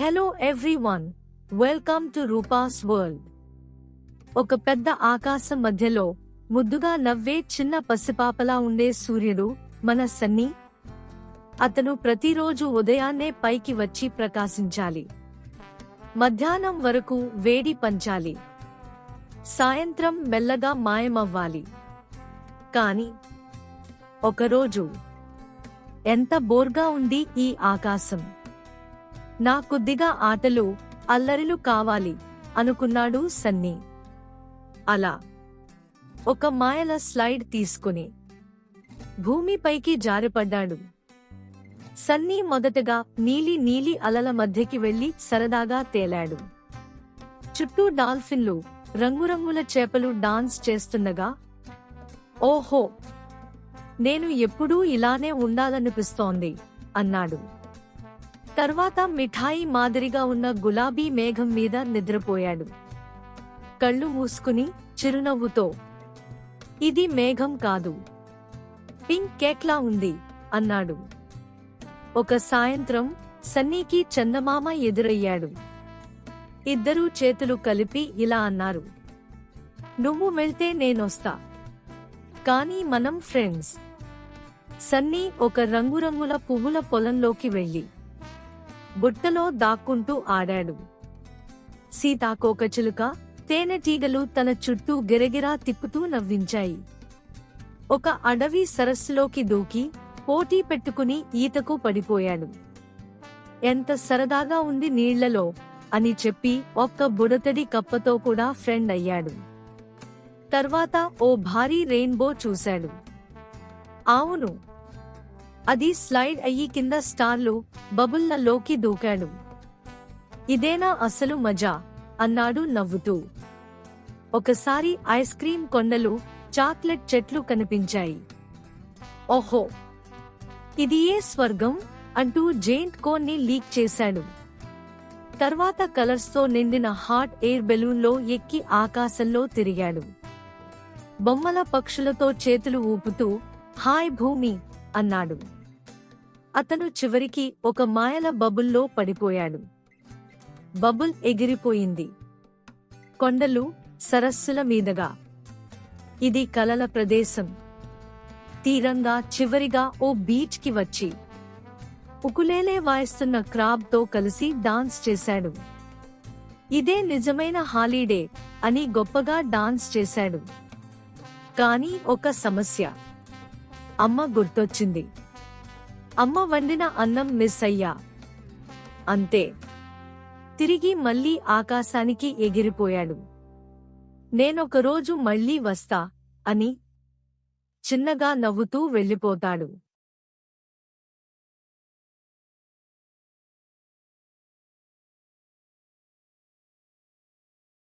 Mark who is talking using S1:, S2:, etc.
S1: Hello everyone welcome to Rupa's world ఒక పెద్ద ఆకాశం మధ్యలో ముద్దుగా నవ్వే చిన్న పసిపాపలా ఉండే సూర్యుడు మన సన్నీ. అతను ప్రతిరోజు ఉదయాన్నే పైకి వచ్చి ప్రకాశించాలి. మధ్యాహ్నం వరకు వేడి పంచాలి. సాయంత్రం మెల్లగా మాయమవ్వాలి. కాని ఒకరోజు ఎంత బోర్గా ఉంది ఈ ఆకాశం. నా కొద్దిగా ఆటలు అల్లరిలు కావాలి అనుకున్నాడు సన్నీ. అలా ఒక మాయల స్లైడ్ తీసుకుని భూమిపైకి జారిపడ్డాడు. సన్నీ మొదటగా నీలి నీలి అలల మధ్యకి వెళ్ళి సరదాగా తేలాడు. చుట్టూ డాల్ఫిన్లు రంగురంగుల చేపలు డాన్స్ చేస్తుండగా ఓహో నేను ఎప్పుడూ ఇలానే ఉండాలనిపిస్తోంది అన్నాడు. తర్వాత మిఠాయి మాదిరిగా ఉన్న గులాబీ మేఘం మీద నిద్రపోయాడు. కళ్ళు మూసుకుని చిరునవ్వుతో ఇది మేఘం కాదు. పింక్ కేక్లా ఉంది అన్నాడు. ఒక సాయంత్రం సన్నీకి చందమామ ఎదురయ్యాడు. ఇద్దరూ చేతులు కలిపి ఇలా అన్నారు నువ్వు వెళ్తే నేనొస్తా. కానీ మనం ఫ్రెండ్స్. సన్నీ ఒక రంగురంగుల పువ్వుల పొలంలోకి వెళ్ళి బుట్టలో దాక్కుంటూ ఆడాడు. సీతాకోకచిలుక తేనెటీగలు తన చుట్టూ గిరగిరా తిప్పుతూ నవ్వించాయి. ఒక అడవి సరస్సులోకి దూకి పోటీ పెట్టుకుని ఈతకు పడిపోయాడు. ఎంత సరదాగా ఉంది నీళ్ళలో అని చెప్పి ఒక్క బుడతడి కప్పతో కూడా ఫ్రెండ్ అయ్యాడు. తర్వాత ఓ భారీ రెయిన్బో చూశాడు. అవును అది స్లైడ్ అయ్యి కింద స్టార్లు బబుల్లలోకి దూకాడు. ఇదేనా అసలు మజా? అన్నాడు నవ్వుతూ. ఒకసారి ఐస్ క్రీం కొండలు చాక్లెట్ చెట్లు కనిపించాయి. ఓహో! ఇది ఏ స్వర్గం? అంటూ జెయింట్ కోన్ని లీక్ చేశాడు. తర్వాత కలర్స్తో నిండిన హాట్ ఎయిర్ బెలూన్లో ఎక్కి ఆకాశంలో తిరిగాడు. బొమ్మల పక్షులతో చేతులు ఊపుతూ హాయ్ భూమి అన్నాడు. అతను చివరికి ఒక మాయల బబుల్లో పడిపోయాడు. బబుల్ ఎగిరిపోయింది. కొండలు సరస్సుల మీదగా. ఇది కలల ప్రదేశం. తీరంగా చివరిగా ఓ బీచ్కి వచ్చి. ఉకులేలే వాయిస్తున్న క్రాబ్తో కలిసి డాన్స్ చేశాడు. ఇదే నిజమైన హాలిడే అని గొప్పగా డాన్స్ చేశాడు. కానీ ఒక సమస్య. అమ్మ గుర్తొచ్చింది. అమ్మ వండిన అన్నం మిస్ అయ్యా. అంతే. తిరిగి మళ్ళీ ఆకాశానికి ఎగిరిపోయాడు. నేనొకరోజు మళ్ళీ వస్తా అని చిన్నగా నవ్వుతూ వెళ్ళిపోతాడు.